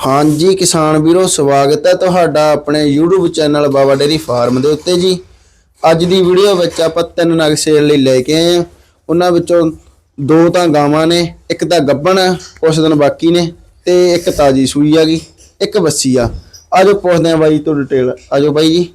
ਹਾਂਜੀ ਕਿਸਾਨ ਵੀਰੋ ਸਵਾਗਤ ਹੈ ਤੁਹਾਡਾ ਆਪਣੇ YouTube channel Baba dairy farm ਦੇ ਉੱਤੇ ਜੀ। ਅੱਜ ਦੀ ਵੀਡੀਓ ਵਿੱਚ ਆਪਾਂ ਤਿੰਨ ਨਗ ਸੇਲ ਲਈ ਲੈ ਕੇ ਆਏ ਹਾਂ। ਉਹਨਾਂ ਵਿੱਚੋਂ ਦੋ ਤਾਂ ਗਾਵਾਂ ਨੇ ਇੱਕ ਤਾਂ ਗੱਬਣ ਕੁਛ ਦਿਨ ਬਾਕੀ ਨੇ ਤੇ ਇੱਕ ਤਾਜੀ ਸੂਈ ਹੈਗੀ ਇੱਕ ਬੱਸੀ ਆ। ਆਜੋ ਪੁੱਛਦੇ ਆ ਬਾਈ ਤੋਂ ਡਿਟੇਲ ਆਜੋ ਬਾਈ ਜੀ।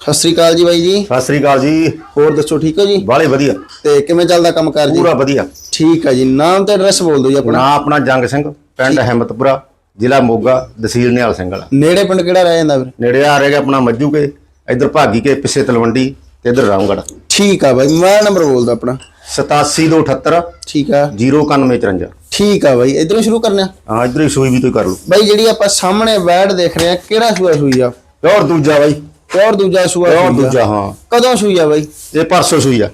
ਸਤਿ ਸ੍ਰੀ ਅਕਾਲ ਜੀ ਬਾਈ ਜੀ। ਸਤਿ ਸ੍ਰੀ ਅਕਾਲ ਜੀ। ਹੋਰ ਦੱਸੋ ਠੀਕ ਹੋ ਜੀ? ਬਾਲੇ ਵਧੀਆ। ਤੇ ਕਿਵੇਂ ਚੱਲਦਾ ਕੰਮ ਕਰ ਜੀ? ਪੂਰਾ ਵਧੀਆ। ਠੀਕ ਹੈ ਜੀ। ਨਾਮ ਤੇ ਐਡਰੈਸ ਬੋਲ ਦਿਓ ਜੀ ਆਪਣਾ। ਆਪਣਾ ਜੰਗ ਸਿੰਘ। ਪਿੰਡ ਹਿੰਮਤਪੁਰਾ ਜ਼ਿਲ੍ਹਾ ਮੋਗਾ ਤਹਿਸੀਲ ਨਿਹਾਲ ਸਿੰਘ ਵਾਲਾ। ਨੇੜੇ ਪਿੰਡ ਕਿਹੜਾ ਰਹਿ ਜਾਂਦਾ ਵੀਰ ਨੇੜੇ ਆ ਰਿਹਾ ਆਪਣਾ ਮੱਜੂ ਕੇ ਇਧਰ ਭਾਗੀ ਕੇ ਪਿੱਛੇ ਤਲਵੰਡੀ ਤੇ ਇਧਰ ਰਾਮਗੜ ਠੀਕ ਆ ਬਾਈ ਮੈਂ ਨੰਬਰ ਬੋਲਦਾ ਆਪਣਾ। 8778 ਠੀਕ ਆ। 09154 ਠੀਕ ਆ ਬਾਈ ਇਧਰੋਂ ਸ਼ੁਰੂ ਕਰਨਾ? ਹਾਂ ਇਧਰ ਹੀ ਸੂਈ ਵੀ ਤੁਸੀਂ ਕਰ ਲਓ। ਬਾਈ ਜਿਹੜੀ ਆਪਾਂ ਸਾਹਮਣੇ ਵੈੜ ਦੇਖ ਰਹੇ ਆ ਕਿਹੜਾ ਸੂਆ ਸੂਈ ਆ? ਹੋਰ ਦੂਜਾ ਬਾਈ। ਹੋਰ ਦੂਜਾ ਸੂਆ ਆ। ਦੂਜਾ ਹਾਂ। ਕਦੋਂ ਸੂਈ ਆ ਬਾਈ? ਇਹ ਪਰਸੋਂ ਸੂਈ ਆ।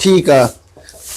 ਠੀਕ ਆ।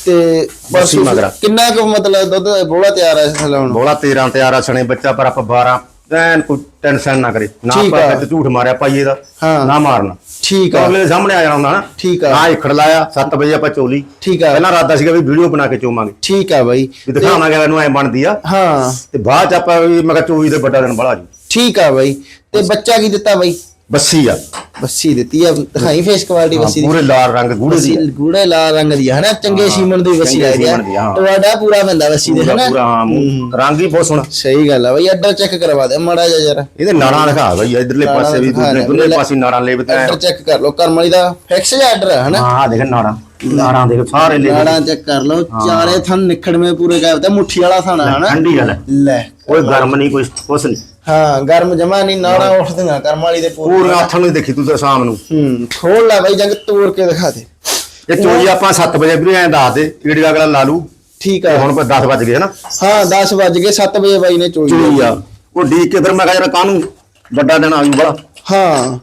ਤੇ ਬੱਸੀ ਬਸ ਮਗਰਾ। ਕਿੰਨਾ ਕੁ ਮਤਲਬ ਦੁੱਧ ਬੋਲਾ ਤਿਆਰ ਆ ਇਸ ਹੁਣ? ਬੋਲਾ 13 ਤੇ ਆਰਾ ਸਣੇ ਬੱਚਾ ਪਰ ਆਪਾਂ 12 ਐਨ ਕੋਈ ਟੈਨਸ਼ਨ ਨਾ ਕਰੇ ਨਾ ਠੀਕ ਆ। ਆਪਾਂ ਝੂਠ ਮਾਰਿਆ ਪਾਈਏ ਦਾ ਹਾਂ। ਨਾ ਮਾਰਨਾ। ਠੀਕ ਆ। ਅਗਲੇ ਦੇ ਸਾਹਮਣੇ ਆ ਜਾਣਾ ਹੁੰਦਾ ਨਾ। ਠੀਕ ਆ। ਹਾਂ ਇਖੜ ਲਾਇਆ 7 ਵਜੇ ਆਪਾਂ ਚੋਲੀ ਠੀਕ ਆ। ਪਹਿਲਾਂ ਰਾਦਾ ਸੀਗਾ ਵੀ ਵੀਡੀਓ ਬਣਾ ਕੇ ਚੋਵਾਂਗੇ। ਠੀਕ ਆ ਬਾਈ। ਵੀ ਦਿਖਾਵਾਂਗੇ ਇਹਨੂੰ ਐ ਬਣਦੀ ਆ। ਹਾਂ। ਤੇ ਬਾਅਦ ਚ ਆਪਾਂ ਵੀ ਮੈਂ ਕਿਹਾ ਚੋਈ ਦੇ ਵੱਡਾ ਦਿਨ ਬੜਾ ਜੀ। ਠੀਕ ਆ ਬਾਈ। ਤੇ ਬੱਚਾ ਕੀ ਦਿੱਤਾ ਬਾਈ? ਬੱਸੀ ਆ। ਬੱਸੀ ਦਿੱਤੀ ਆ ਦਿਖਾਈ ਫੇਸ ਕੁਆਲਿਟੀ ਬੱਸੀ ਦੀ। ਪੂਰੇ ਲਾਲ ਰੰਗ ਗੂੜੇ ਦੀ ਬੱਸੀ ਗੂੜੇ ਲਾਲ ਰੰਗ ਦੀ ਹੈ ਨਾ ਚੰਗੇ ਸੀਮਨ ਦੀ ਬੱਸੀ ਚੰਗੇ ਲੱਗਦੀ ਆ ਸੀਮਨ ਦੀ, ਹਾਂ। ਤੁਹਾਡਾ ਪੂਰਾ ਬੰਦਾ ਬੱਸੀ ਦੇ ਹੈ ਪੂਰਾ ਨਾ ਹਾਂ, ਮੂੰਹ, ਰੰਗ ਹੀ ਬਹੁਤ ਸੋਹਣਾ। ਸਹੀ ਗੱਲ ਆ ਬਈ ਅੱਡਾ ਚੈੱਕ ਕਰਵਾ ਦੇ ਮਾੜਾ ਜਿਹਾ ਜਰਾ। ਇਹਦੇ ਨਾੜਾਂ ਦਿਖਾ ਬਈ ਇਧਰਲੇ ਨਾੜਾਂ ਪਾਸੇ ਵੀ ਦਿਖਾ ਦੂਜੇ। ਦੋਨੇ ਪਾਸੇ ਨਾੜਾਂ ਲੈ ਬਤਾ ਅੱਡਾ ਚੈੱਕ ਕਰ ਲਓ ਕਰਮ ਵਾਲੀ ਦਾ ਫਿਕਸ ਜਾਂ ਅੱਡਰ ਹੈ ਨਾ ਹਾਂ ਦੇਖ ਨਾੜਾਂ ਨਾੜਾਂ ਦੇਖ ਸਾਰੇ ਲੈ ਨਾੜਾ ਚੈੱਕ ਕਰ ਲਓ ਚਾਰੇ ਥਣ ਨਿਖੜਵੇਂ ਪੂਰੇ ਗਏ ਤੇ ਮੁੱਠੀ ਵਾਲਾ ਥਾਣਾ ਹੈ ਨਾ ਠੰਡੀ ਗੱਲ ਹੈ। ਲੈ। ਕੋਈ ਗਰਮ ਨਹੀਂ ਕੋਈ ਕੁਛ ਨਹੀਂ। ਹਾਂ ਗਰਮ ਜਮਾ ਨਹੀਂ ਨਾੜਾ ਉੱਠਦੀਆਂ ਕਰਮ ਵਾਲੀ ਦੇ ਪੂਰੇ। ਪੂਰੀਆਂ ਹੱਥਾਂ ਨੂੰ ਦੇਖੀ ਤੂੰ ਤਾਂ ਸ਼ਾਮ ਨੂੰ। ਹੂੰ ਖੋਲ ਲੈ ਬਾਈ ਜੰਗ ਤੋੜ ਕੇ ਦਿਖਾ ਦੇ। ਇਹ ਚੋਈ ਆਪਾਂ 7 ਵਜੇ ਵੀ ਐਂ ਦੱਸ ਦੇ ਈੜੀ ਅਗਲਾ ਲਾ ਲੂ। ਠੀਕ ਆ। ਹੁਣ ਕੋਈ 10 ਵੱਜ ਗਏ ਹਨਾ। ਹਾਂ 10 ਵੱਜ ਗਏ 7 ਵਜੇ ਬਾਈ ਨੇ ਚੋਈ ਚੋਈ ਆ। ਉਹ ਡੀਕ ਕੇ ਫਿਰ ਮੈਂ ਕਿਹਾ ਯਾਰ ਕਾਹਨੂੰ ਵੱਡਾ ਦਿਨ ਆਜੂ ਬੜਾ। ਹਾਂ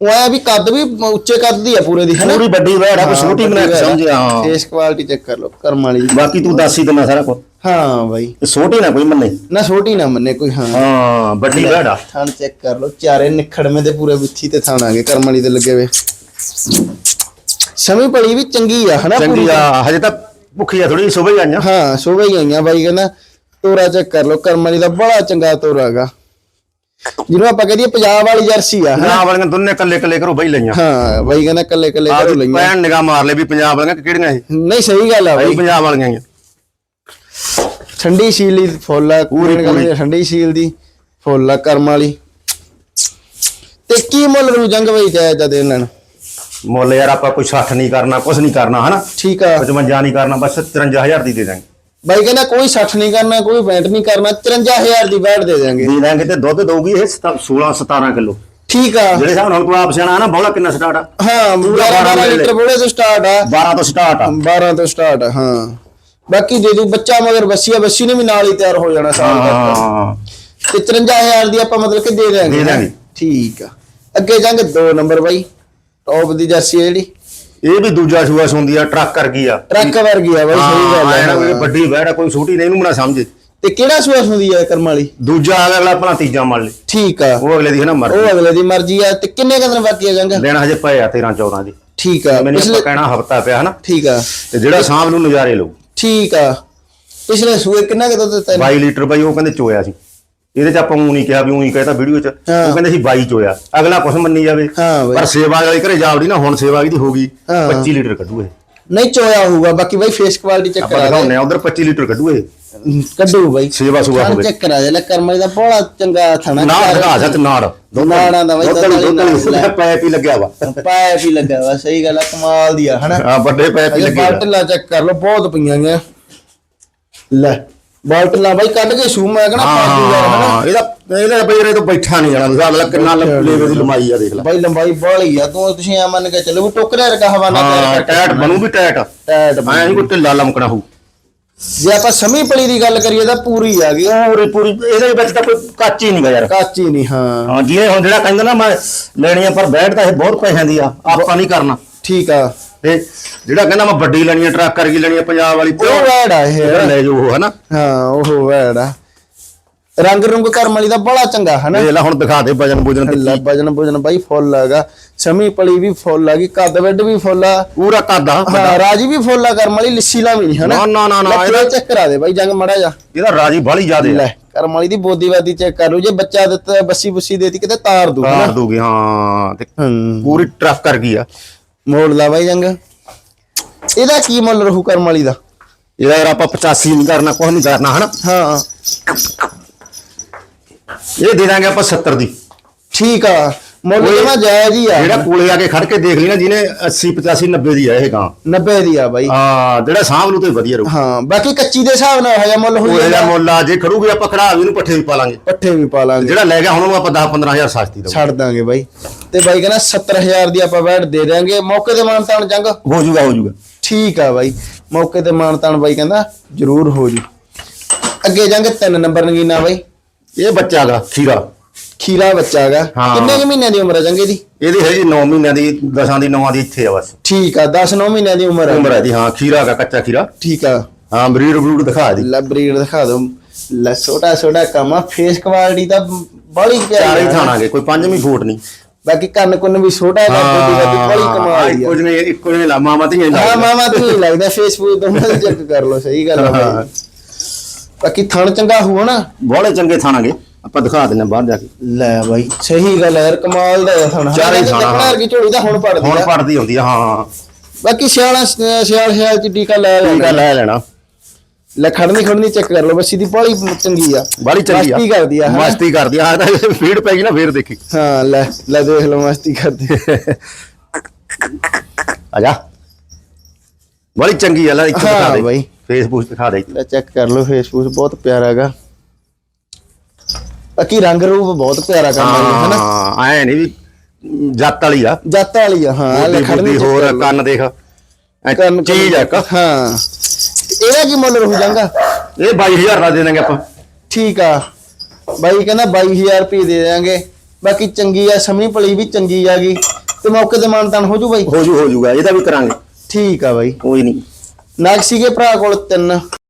ਉਹ ਐ ਵੀ ਕੱਦ ਵੀ ਉੱਚੇ ਕੱਦ ਦੀ ਆ ਪੂਰੇ ਦੀ ਹੈ ਨਾ ਪੂਰੀ ਵੱਡੀ ਵੈੜ ਆ ਕੋਈ ਛੋਟੀ ਬਣਾ ਕੇ ਸਮਝਿਆ। ਹਾਂ ਫੇਸ ਕੁਆਲਿਟੀ ਚੈੱਕ ਕਰ ਲਓ ਕਰਮ ਵਾਲੀ। ਬਾਕੀ ਤੂੰ ਦੱਸ ਹੀ ਦਿੰਦਾ ਸਾਰਾ ਕੁਝ ਹਾਂ ਬਾਈ। ਛੋਟੀ ਨਾ ਕੋਈ ਮੰਨੇ? ਨਾ ਛੋਟੀ ਨਾ ਮੰਨੇ ਕੋਈ ਹਾਂ। ਹਾਂ ਵੱਡੀ ਆ ਥਣ ਚੈੱਕ ਕਰ ਲਓ। ਚਾਰੇ ਨਿਖੜਵੇਂ ਦੇ ਪੂਰੇ ਵਿੱਥੀ ਤੇ ਥਣ ਆ ਗਏ ਕਰਮ ਵਾਲੀ ਦੇ ਲੱਗੇ ਵੇ ਸਮੀ ਪੜੀ ਵੀ ਚੰਗੀ ਆ ਹਨਾ ਚੰਗੀ? ਆ ਹਜੇ ਤਾਂ ਭੁੱਖੀ ਆ ਥੋੜੀ ਸੁਬਹ ਹੀ ਆਈਆਂ ਹਾਂ ਸੋਵੇ ਹੀ ਆਈਆਂ ਬਾਈ ਕਹਿੰਦਾ ਤੋਰਾ ਚੈੱਕ ਕਰ ਲਓ ਕਰਮ ਵਾਲੀ ਦਾ ਬੜਾ ਚੰਗਾ ਤੋਰਾ ਹੈਗਾ। ਜਿਹਨੂੰ ਆਪਾਂ ਕਹਦੀਏ ਪੰਜਾਬ ਵਾਲੀ ਜਰਸੀ ਆ? ਪੰਜਾਬ ਵਾਲੀਆਂ ਦੋਨੇ ਕੱਲੇ ਕੱਲੇ ਕਰੋ ਬਈ ਲਈਆਂ। ਹਾਂ ਬਾਈ ਕਹਿੰਦਾ ਕੱਲੇ ਕੱਲੇ ਕਰੋ ਲਈਆਂ। ਪੈਣ ਨਿਗਾਹ ਮਾਰ ਲੈ ਵੀ ਪੰਜਾਬ ਵਾਲੀਆਂ ਕਿਹੜੀਆਂ ਇਹ? ਨਹੀਂ ਸਹੀ ਗੱਲ ਆ ਬਾਈ। ਪੰਜਾਬ ਵਾਲੀਆਂ। ਠੰਡੀ ਸ਼ੀਲ ਦੀ ਫੁੱਲ ਆ ਪੂਰੀ- ਪੂਰੀ। ਠੰਡੀ ਸ਼ੀਲ ਦੀ ਫੁੱਲ ਆ ਕਰਮ ਵਾਲੀ। ਤੇ ਕੀ ਮੁੱਲ ਰੂ ਜੰਗ ਬਈ ਜਾਇਦਾ ਦੇ ਇਹਨਾਂ ਨੂੰ ਮੁੱਲ ਯਾਰ ਆਪਾਂ ਕੋਈ 60 ਨਹੀਂ ਕਰਨਾ ਕੁਝ ਨਹੀਂ ਕਰਨਾ ਹਨਾ? ਠੀਕ ਆ। 55 ਨਹੀਂ ਕਰਨਾ ਬਸ 53000 ਦੀ ਦੇ ਦਾਂਗੇ ਬਾਈ ਕਹਿੰਦਾ ਕੋਈ 60 ਨਹੀਂ ਕਰਨਾ ਕੋਈ 65 ਨਹੀਂ ਕਰਨਾ 53000 ਦੀ ਬੈਠ ਦੇ ਦੇਾਂਗੇ ਦੇ ਦਾਂਗੇ ਤੇ ਦੁੱਧ ਦਊਗੀ ਇਹ 16 17 ਕਿਲੋ। ਠੀਕ ਆ। ਜਿਹੜੇ ਹਿਸਾਬ ਨਾਲ ਹੁਣ ਤੂੰ ਆਪ ਸਿਆਣਾ ਨਾ ਬੋਲਾ ਕਿੰਨਾ ਸਟਾਰਟ ਆ? ਹਾਂ 12 12 ਲੀਟਰ ਬੋਲੇ ਤੋਂ ਸਟਾਰਟ ਆ। 12 ਤੋਂ ਸਟਾਰਟ ਆ। 12 ਤੋਂ ਸਟਾਰਟ ਆ ਹਾਂ। ਬਾਕੀ ਦੇ ਦੂ ਬੱਚਾ ਮਗਰ ਬੱਸੀਆ ਬੱਸੀ ਨੇ ਵੀ ਨਾਲ ਹੀ ਤਿਆਰ ਹੋ ਜਾਣਾ ਸਾਲ ਤੱਕ ਹਾਂ। ਤੇ 53000 ਦੀ ਆਪਾਂ ਮਤਲਬ ਕਿ ਦੇ ਦੇਾਂਗੇ ਦੇ ਦਾਂਗੇ। ਠੀਕ ਆ। ਅੱਗੇ ਜਾਂਗੇ 2 ਨੰਬਰ ਬਾਈ। ਟੌਪ ਦੀ ਜਰਸੀ ਆ ਜਿਹੜੀ। ਇਹ ਵੀ ਦੂਜਾ ਸੂਆ ਸੁੰਦੀ ਆ ਟਰੱਕ ਕਰ ਗਈ ਆ। ਟਰੱਕ ਵਰਗੀ ਆ ਬਾਈ ਸਹੀ ਗੱਲ ਨਾ ਕੋਈ ਹੈ ਵੱਡੀ ਵੈੜ ਆ ਕੋਈ ਛੋਟੀ ਨਹੀਂ ਇਹਨੂੰ ਬਣਾ ਸਮਝੇ। ਤੇ ਕਿਹੜਾ ਸੂਆ ਹੁੰਦੀ ਆ ਕਰਮ ਵਾਲੀ? ਦੂਜਾ ਅਗਲਾ ਆਪਣਾ ਤੀਜਾ ਮੰਨ ਲੈ। ਠੀਕ ਆ। ਉਹ ਅਗਲੇ ਦੀ ਹੈ ਨਾ ਮਰ ਉਹ ਅਗਲੇ ਦੀ ਮਰਜ਼ੀ ਆ। ਤੇ ਕਿੰਨੇ ਕੁ ਦਿਨ ਬਾਕੀ ਆ ਜਾਂਗਾ ਦਿਨ ਹਜੇ ਪਏ ਆ 13 14 ਦੀ। ਠੀਕ ਆ। ਮੈਨੂੰ ਆਪਾਂ ਕਹਿਣਾ ਹਫਤਾ ਪਿਆ ਹਨਾ ਠੀਕ ਆ। ਤੇ ਜਿਹੜਾ ਸਾਂਭ ਨੂੰ ਨਜ਼ਾਰੇ ਲਓ ਠੀਕ ਆ। ਪਿਛਲੇ ਸੂਏ ਕਿੰਨਾ ਕੁ ਦੁੱਧ ਦਿੱਤਾ ਇਹਨੇ? 22 ਲੀਟਰ ਬਾਈ ਉਹ ਕਹਿੰਦੇ ਚੋਇਆ ਸੀ। ਇਹਦੇ ਚ ਆਪਾਂ ਉਹ ਨਹੀਂ ਕਿਹਾ ਵੀ ਉਹੀ ਕਹਿਤਾ ਵੀਡੀਓ ਚ। ਉਹ ਕਹਿੰਦੇ ਸੀ 22 ਚੋਇਆ। ਅਗਲਾ ਕੁਛ ਮੰਨੀ ਜਾਵੇ। ਪਰ ਸੇਵਾ ਵਾਲੀ ਘਰੇ ਜਾਵੜੀ ਨਾ ਹੁਣ ਸੇਵਾ ਹੋ ਗਈ। ਹਾਂ। 25 ਲੀਟਰ ਕੱਢੂ ਇਹ। ਨਹੀਂ ਚੋਇਆ ਹੋਊਗਾ। ਬਾਕੀ ਬਾਈ ਫੇਸ ਕੁਆਲਿਟੀ ਚੈੱਕ ਆਪਾਂ ਕਰਾ ਦਿਖਾਉਂਦੇ ਆ ਉਧਰ 25 ਲੀਟਰ ਕੱਢੂ ਇਹ। ਕੱਢੂ ਬਾਈ ਸੇਵਾ ਥਣ ਹੋਵੇ। ਚੈੱਕ ਕਰਾ ਦੇ ਲੈ ਕਰਮ ਦਾ ਬੜਾ ਚੰਗਾ ਥਣਾ ਨਾ ਦਿਖਾ ਸੱਚ ਨਾੜ। ਨਾੜਾਂ ਦਾ ਬਾਈ, ਦੁੱਧ। ਪੈਪ ਹੀ ਲੱਗਿਆ ਵਾ। ਪਾਇਪ ਹੀ ਲੱਗਾ ਵਾ ਸਹੀ ਗੱਲ ਆ ਕਮਾਲ ਦੀ ਆ ਹਨਾ? ਹਾਂ ਵੱਡੇ ਪੈਪ ਹੀ ਲੱਗੇ ਆ। ਬਾਲਟਲਾ ਚੈੱਕ ਕਰ ਲਓ ਬਹੁਤ ਪਈਆਂ ਗਿਆ ਲੈ ਬਾਲਟਲਾ ਬਾਈ ਕੱਢ ਕੇ ਸ਼ੂ ਮੈਂ ਕਹਣਾ ਪਾਜੀ ਯਾਰ ਹਨਾ? ਇਹਦਾ ਇਹਦਾ ਬਈ ਇਹਦੇ ਤੋਂ ਬੈਠਾ ਨਹੀਂ ਜਾਣਾ ਹਿਸਾਬ ਨਾਲ ਕਿੰਨਾ ਲੰਬੇ ਦੀ ਲੰਮਾਈ ਆ ਦੇਖ ਲੈ। ਬਾਈ ਲੰਬਾਈ ਬਾਹਲੀ ਆ ਤੂੰ ਤੁਸੀਂ ਆ ਮੰਨ ਕੇ ਚੱਲੋ ਵੀ ਟੋਕਰੇ ਰਕਾ ਹਵਾਨਾ ਟੈਟ ਬਣੂ ਵੀ ਟੈਟ। ਟੈਟ ਐ ਨਹੀਂ ਕੋਈ ਢਿੱਲਾ ਲਮਕਣਾ ਹੋਊ। ਜੇ ਆਪਾਂ ਸਮੀ ਪਲੀ ਦੀ ਗੱਲ ਕਰੀਏ ਤਾਂ ਪੂਰੀ ਆ ਗਈ। ਪੂਰੀ ਪੂਰੀ ਇਹਦੇ ਵਿੱਚ ਤਾਂ ਕੋਈ ਕੱਚ ਹੀ ਨਹੀਂਗਾ ਯਾਰ। ਕਾਚੀ ਨਹੀਂ ਹਾਂ। ਹਾਂ ਜੀ ਇਹ ਹੁਣ ਜਿਹੜਾ ਕਹਿੰਦਾ ਨਾ ਮੈਂ ਲੈਣੀ ਆ ਪਰ ਬੈਠ ਤਾਂ ਇਹ ਬਹੁਤ ਪੈਸਿਆਂ ਦੀ ਆ ਆਪਾਂ ਨਹੀਂ ਕਰਨਾ। ਠੀਕ ਆ। ਤੇ ਜਿਹੜਾ ਕਹਿੰਦਾ ਮੈਂ ਵੱਡੀ ਲੈਣੀ ਆ ਟਰੱਕ ਕਰਕੇ ਲੈਣੀ ਆ ਪੰਜਾਬ ਵਾਲੀ ਉਹ ਵੈੜ ਆ ਇਹ। ਜਿਹੜਾ ਲੈ ਜਾਓ ਉਹ ਹਨਾ? ਹਾਂ ਉਹ ਵੈੜ ਆ। ਰੰਗ ਰੁੰਗ ਕਰਮ ਵਾਲੀ ਦਾ ਬੜਾ ਚੰਗਾ ਹਨਾ? ਇਹ ਲੈ ਹੁਣ ਦਿਖਾ ਦੇ ਵਜਨ ਬੁਜਨ ਲੈ ਵਜਨ ਭੁਜਨ ਬਾਈ ਫੁੱਲ ਹੈਗਾ। ਸਮੀ ਪਲੀ ਵੀ ਫੁੱਲ ਹੈਗੀ ਕੱਦ ਵੱਡ ਵੀ ਫੁੱਲ ਆ। ਪੂਰਾ ਕਾਦਾ ਹਾਂ ਰਾਜੀ ਵੀ ਫੁੱਲ ਆ ਕਰਮ ਵਾਲੀ ਲਿੱਸੀ ਲਾ ਵੀ ਨਹੀਂ ਹਨਾ? ਨਾ ਨਾ ਨਾ ਇਹਦਾ ਚੈੱਕ ਕਰਾ ਦੇ ਬਾਈ ਜੰਗ ਮੜਾ ਜਾ ਇਹਦਾ ਰਾਜੀ ਬਾਲੀ ਜ਼ਿਆਦੇ ਲੈ ਆ ਕਰਮ ਵਾਲੀ ਦੀ ਬੋਦੀ ਬਾਦੀ ਚੈੱਕ ਕਰ ਲਓ ਜੇ ਬੱਚਾ ਦਿੱਤਾ ਬੱਸੀ ਬੁੱਸੀ ਦੇਤੀ ਕਿਤੇ ਤਾਰ ਦੂ ਮਾਰ ਦੂਗੀ ਹਾਂ ਤੇ ਪੂਰੀ ਟਰੱਕ ਕਰ ਗਈ ਆ। ਮੋੜ ਲਾ ਬਾਈ ਜੰਗ। ਇਹਦਾ ਕੀ ਮੁੱਲ ਰਹੂ ਕਰਮ ਵਾਲੀ ਦਾ? ਇਹਦਾ ਯਾਰ ਆਪਾਂ 85 ਨਹੀਂ ਕਰਨਾ ਕੁਝ ਨਹੀਂ ਕਰਨਾ ਹਨਾ? ਹਾਂ। ਇਹ ਦੇ ਦਾਂਗੇ ਆਪਾਂ 70 ਦੀ। ਠੀਕ ਆ। ਮੁੱਲ ਜਮਾ ਜਾਇਜ਼ ਹੀ ਆ। ਜਿਹੜਾ ਕੋਲੇ ਆ ਕੇ ਖੜ ਕੇ ਦੇਖ ਲਈ ਨਾ ਜਿਹਨੇ 80 85 90 ਦੀ ਆ ਇਹ ਗਾਂ। 90 ਦੀ ਆ ਬਾਈ। ਹਾਂ ਜਿਹੜਾ ਸਾਂਭ ਲੂ ਤੇ ਵਧੀਆ ਰਹੂ। ਹਾਂ ਬਾਕੀ ਕੱਚੀ ਦੇ ਹਿਸਾਬ ਨਾਲ ਹੋਇਆ ਮੁੱਲ ਹੋ ਜਾਂਦਾ ਮੁੱਲ ਆ ਜੇ ਖੜੂਗੀ ਆਪਾਂ ਖੜਾ ਵੀ ਇਹਨੂੰ ਪੱਠੇ ਵੀ ਪਾ ਲਾਂਗੇ। ਪੱਠੇ ਵੀ ਪਾ ਲਾਂਗੇ। ਜਿਹੜਾ ਲੈ ਗਿਆ ਹੁਣ ਉਹਨੂੰ ਆਪਾਂ 10 15000 ਸਸਤੀ ਦਊ ਛੱਡ ਦਾਂਗੇ ਬਾਈ। ਤੇ ਬਾਈ ਕਹਿੰਦਾ 70000 ਦੀ ਆਪਾਂ ਬੈਠ ਦੇ ਦਾਂਗੇ ਮੌਕੇ ਤੇ ਮਾਨਤਾਨ ਜੰਗ? ਹੋ ਜੂਗਾ ਹੋ ਜੂਗਾ। ਠੀਕ ਆ ਬਾਈ। ਮੌਕੇ ਤੇ ਮਾਨਤਾਨ ਬਾਈ ਕਹਿੰਦਾ ਜ਼ਰੂਰ ਹੋ ਜੂ। ਅੱਗੇ ਜੰਗ ਤਿੰਨ ਨੰਬਰ ਨਗੀਨਾ ਬਾਈ। ਇਹ ਬੱਚਾ ਗਾ ਖੀਰਾ। ਖੀਰਾ ਬੱਚਾ ਹੈਗਾ। ਹਾਂ। ਕਿੰਨੇ ਕੁ ਮਹੀਨਿਆਂ ਦੀ ਉਮਰ ਹੈ ਜੰਗੇ ਦੀ? ਇਹਦੀ ਹੈ ਜੀ 9 ਮਹੀਨਿਆਂ ਦੀ 10 ਦੀ 9 ਦੀ ਇੱਥੇ ਆ ਬਸ। ਠੀਕ ਆ 10 9 ਮਹੀਨਿਆਂ ਦੀ ਉਮਰ ਉਮਰ ਹੈ ਹੈ ਜੀ ਹਾਂ ਖੀਰਾ ਗਾ ਕੱਚਾ ਖੀਰਾ। ਠੀਕ ਆ। ਹਾਂ ਬਰੀਡ ਬਰੂਡ ਦਿਖਾ ਦੀ ਲੈ ਬਰੀਡ ਦਿਖਾ ਦੋ ਲੈ ਛੋਟਾ ਛੋਟਾ ਕੰਮ ਆ। ਫੇਸ ਕੁਆਲਿਟੀ ਤਾਂ ਬੜੀ ਚਾਰੇ ਹੀ। ਥਾਣਾਗੇ ਕੋਈ ਪੰਜਵੀਂ ਫੋਟ ਨਹੀਂ। ਬਾਕੀ ਕੰਨ ਕੁੰਨ ਵੀ ਛੋਟਾ ਹੈਗਾ ਬੋਡੀ ਦਾ ਬੜੀ ਕਮਾਲ ਦੀ ਆ। ਕੁਝ ਨਹੀਂ ਇੱਕੋ ਜਿਹੇ ਲਾ ਮਾਮਾ ਧੀਆਂ ਹੀ ਹਾਂ ਲੱਗਦਾ। ਮਾਮਾ ਤੂੰ ਹੀ ਲੱਗਦਾ ਫੇਸਬੁੱਕ ਤੋਂ ਚੈੱਕ ਕਰ ਲਓ ਸਹੀ ਗੱਲ ਹਾਂ। ਬਾਈ। ਬਾਕੀ ਥਣ ਚੰਗਾ ਹੋਊ ਨਾ ਬੋਲੇ ਚੰਗੇ ਥਾਣਾਗੇ। ਆਪਾਂ ਦਿਖਾ ਦਿੰਨੇ ਬਾਹਰ ਜਾ ਕੇ। ਲੈ ਬਾਈ ਸਹੀ ਗੱਲ ਹੈ ਯਾਰ ਕਮਾਲ ਦਾ ਹੈ ਥਣ ਚਾਰੇ ਹੀ ਥਣ, ਹਾਂ। ਹਾਂ ਕੀ ਝੋਲੀ ਦਾ ਹੁਣ ਪੜਦੀ ਹੁਣ ਆ। ਪੜਦੀ ਹੁੰਦੀ ਆ ਹਾਂ ਬਾਕੀ ਸਿਆਲਾ ਸਿਆਲ ਸਿਆਲ ਚ ਟੀਕਾ ਲੈ ਟੀਕਾ ਲੈਣਾ ਲੈ ਲੈਣਾ। ਲੈ ਖੜਨੀ ਖੜਨੀ ਚੈੱਕ ਕਰ ਲਓ ਬਸ ਇਹਦੀ ਬਾਲੀ ਚੰਗੀ ਆ। ਬੜੀ ਚੰਗੀ ਆ। ਮਸਤੀ ਕਰਦੀ ਆ? ਮਸਤੀ ਕਰਦੀ ਆ। ਤਾਂ ਫੀਡ ਪੈ ਗਈ ਨਾ ਫੇਰ ਦੇਖੀ। ਹਾਂ ਲੈ ਲੈ ਦੇਖ ਲਓ ਮਸਤੀ ਕਰਦੀ ਆ। ਜਾ। ਬੜੀ ਚੰਗੀ ਆ ਲੈ ਇੱਕ ਹਾਂ ਦਿਖਾ ਦੇ। ਬਾਈ। ਫੇਸਬੁੱਕ ਦਿਖਾ ਦੇ। ਲੈ ਚੈੱਕ ਕਰ ਲਓ ਫੇਸਬੁੱਕ ਬਹੁਤ ਪਿਆਰਾ ਹੈਗਾ। ਬਾਕੀ ਰੰਗ ਰੂਪ ਬਹੁਤ ਪਿਆਰਾ ਕੰਮ ਹੈ ਹਨਾ? ਹਾਂ ਐ ਨਹੀਂ ਵੀ ਜੱਤ ਵਾਲੀ ਆ। ਜੱਤ ਵਾਲੀ ਆ ਹਾਂ ਬੁੱਦੀ check ਹੋਰ। ਕੰਨ ਦੇਖ। ਐ ਕੰਨ ਚੀਜ਼ ਆ ਇੱਕ। ਹਾਂ। ਇਹਦਾ ਕੀ ਮੁੱਲ ਰਹੂ ਜਾਂਗਾ? ਇਹ 22000 ਦਾ ਦੇ ਦਾਂਗੇ ਆਪਾਂ। ਠੀਕ ਆ। ਬਾਈ ਕਹਿੰਦਾ 22000 ਰੁਪਏ ਦੇ ਦੇਾਂਗੇ। ਬਾਕੀ ਚੰਗੀ ਆ ਸਮੀ ਭਲੀ ਵੀ ਚੰਗੀ ਆਗੀ ਤੇ ਮੌਕੇ ਤੇ ਮਾਨਤਾਨ ਹੋ ਜੂ ਬਾਈ? ਹੋ ਜੂ ਹੋ ਜੂਗਾ ਇਹਦਾ ਵੀ ਕਰਾਂਗੇ। ਠੀਕ ਆ ਬਾਈ। ਕੋਈ ਨਹੀਂ। ਨਾਗ ਸੀਗੇ ਭਰਾ ਕੋਲ ਤਿੰਨ।